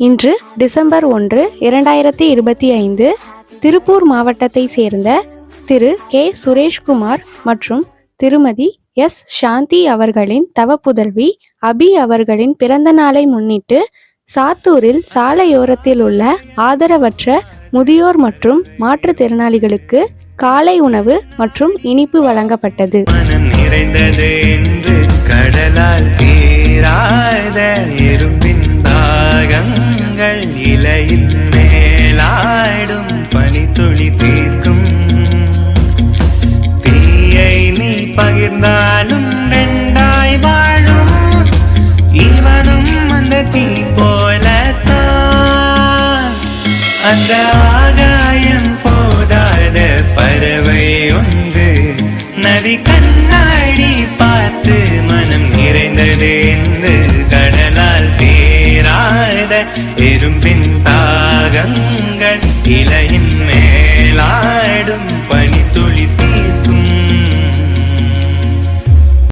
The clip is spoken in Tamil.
இன்று டிசம்பர் ஒன்று இரண்டாயிரத்தி இருபத்தி ஐந்து திருப்பூர் மாவட்டத்தை சேர்ந்த திரு. கே. சுரேஷ்குமார் மற்றும் திருமதி எஸ். சாந்தி அவர்களின் தவப்புதல்வி அபி அவர்களின் பிறந்த நாளை முன்னிட்டு சாத்தூரில் சாலையோரத்தில் உள்ள ஆதரவற்ற முதியோர் மற்றும் மாற்றுத்திறனாளிகளுக்கு காலை உணவு மற்றும் இனிப்பு வழங்கப்பட்டது. நிறைந்தது என்று கடலால் தீராத இரும்பின் தாகங்கள் இலையில் மேலாடும் பனித்துளி தீர்க்கும். தீயை நீ பகிர்ந்தாலும் ரெண்டாய் வாழும். இவனும் அந்த தீ போலத்தான். அந்த ஆகாயம் போதாத பறவை ஒன்று நதி கண்ணாடி பார்த்து மனம் நிறைந்தது என்று எறும்பின் தாகங்கள் இலையின் மேலாடும் பனி துளித்து